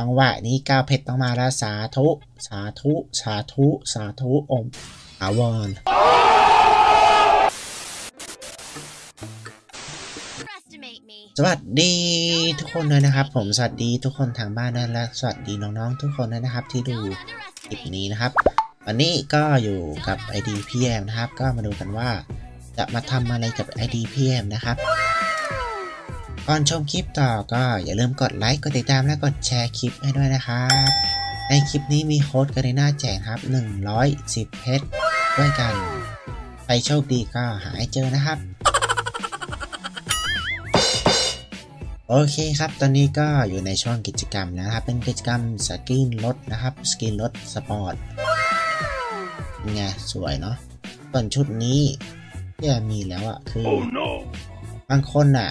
จังหวะนี้ก้าวเพชรต้องมาแล้วสาธุ สาธุ สาธุ สาธุองค์อาวร Underestimate me. สวัสดีทุกคนเลยนะครับ ผมสวัสดีทุกคนทางบ้านด้วยและสวัสดีน้องๆทุกคนด้วยนะครับที่ดู Don't คลิป underestimate. นี้นะครับ วันนี้ก็อยู่กับ ID PM นะครับ ก็มาดูกันว่าจะมาทำอะไรกับ ID PM นะครับ ก่อนชมคลิปต่อก็อย่าลืมกดไลค์ กดติดตามและกดแชร์คลิปให้ด้วยนะครับ ในคลิปนี้มีโค้ดการีน่าแจกครับ 110 เพชรด้วยกันใครโชคดีก็หาให้เจอนะครับโอเคครับ ตอนนี้ก็อยู่ในช่วงกิจกรรมนะครับ เป็นกิจกรรมสกินรถนะครับ สกินรถสปอร์ตนี่ไงสวยเนาะส่วนชุดนี้ที่มีแล้วอะคือบางคนอะ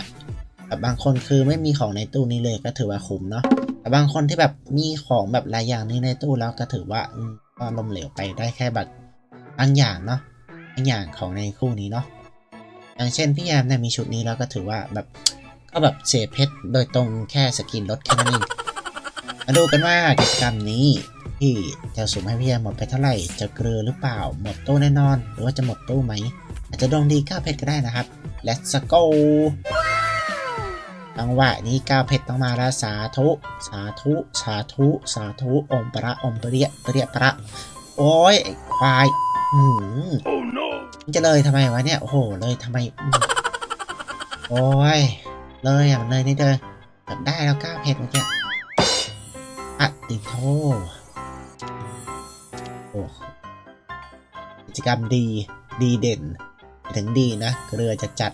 แบบบางคนคือไม่มีของในตู้นี้เลยก็ถือว่าคุ้มเนาะแต่บางคนที่แบบมีของแบบหลายอย่างนี้ในตู้แล้วก็ถือว่าก็ล้มเหลวไปได้แค่แบบบางอย่างเนาะบางอย่างของในคู่นี้เนาะอย่างเช่นพี่แยมเนี่ยมีชุดนี้แล้วก็ถือว่าแบบก็แบบเสียเพชรโดยตรงแค่สกินรถแค่นั้นเองมาดูกันว่ากิจกรรมนี้ที่จะสุ่มให้พี่แยมหมดไปเท่าไหร่จะเกลือหรือเปล่าหมดตู้แน่นอน หรือว่าจะหมดตู้ไหมอาจจะดวงดีก้าเพชรก็ได้นะครับ Let's go จังหวะนี้ก้าวเพชรต้องมาแล้วสาธุ สาธุ สาธุ สาธุอมประอมเปรียเปรียประ โอ้ยควายอืม Oh no! มันจะเลยทำไมวะเนี่ย โอ้โห เลยทำไม โอ้ย เลยอะมันเลยนี่เด้อแบบได้แล้วก้าวเพชรเมื่อกี้อะติโทโอ้กิจกรรมดี ดีเด่น ถึงดีนะเกลือจะจัด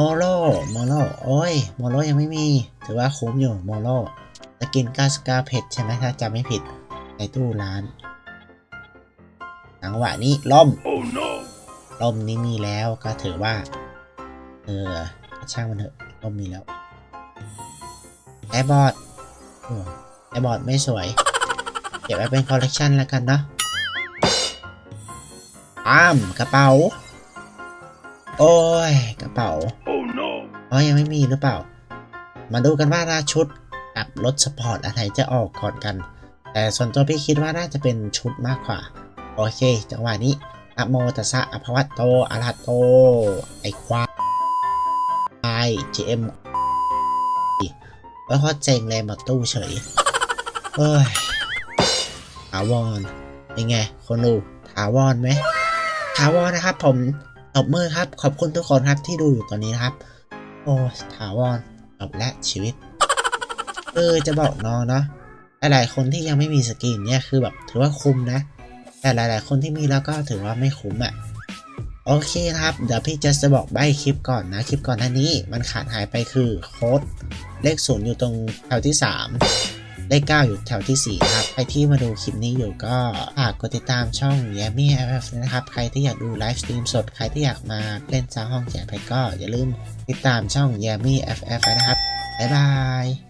โมโลโมโลโอ้ยโมโลยังไม่มี ถือว่าคุ้มอยู่โมโลจะกินกาสกาเผ็ดใช่ไหมถ้าจำไม่ผิด ในตู้ร้านจังหวะนี้ล่ม Oh no! ล่มนี้มีแล้วก็ถือว่า เออช่างมันเถอะล่มมีแล้วไอบอร์ดโอ้ไอบอร์ดไม่สวย เก็บไว้เป็นคอลเลกชันแล้วกันเนาะอ้ามกระเป๋า โอ้ย กระเป๋า Oh no! อ๋อยังไม่มีหรือเปล่า มาดูกันว่าราชุดกับรถสปอร์ตอะไรจะออกก่อนกัน แต่ส่วนตัวพี่คิดว่าน่าจะเป็นชุดมากกว่า โอเค จังหวะนี้อะโมตัสสะอภวัตโตอะระหะโต ไอควายไอเจมแล้วก็เจงเลยมาตู้เฉยเฮ้ยถาวรเป็นไง คนดูถาวรไหมถาวรนะครับผม ตบมือครับ ขอบคุณทุกคนครับที่ดูอยู่ตอนนี้นะครับ โอ้ถาวรจบและชีวิตเออจะบอกน้องเนาะหลายๆคนที่ยังไม่มีสกินเนี่ยคือแบบถือว่าคุ้มนะ แต่หลาย ๆ คนที่มีแล้วก็ถือว่าไม่คุ้มอะ่ะโอเคนะครับ เดี๋ยวพี่จะจะบอกใบคลิปก่อนนะ คลิปก่อนหน้านี้ มันขาดหายไปคือโค้ดเลขศูนย์อยู่ตรงแถวที่ 3 เลข9อยู่แถวทีสี่ 4 ครับ ใครที่มาดูคลิปนี้อยู่ก็ฝากกดติดตามช่อง y a m m y FF นะครับ ใครที่อยากดูไลฟ์สตรีมสด ใครที่อยากมาเล่นซาวห้องแจกไพชรก็อย่าลืมติดตามช่อง y a m m y FF นะครับ บ๊ายบาย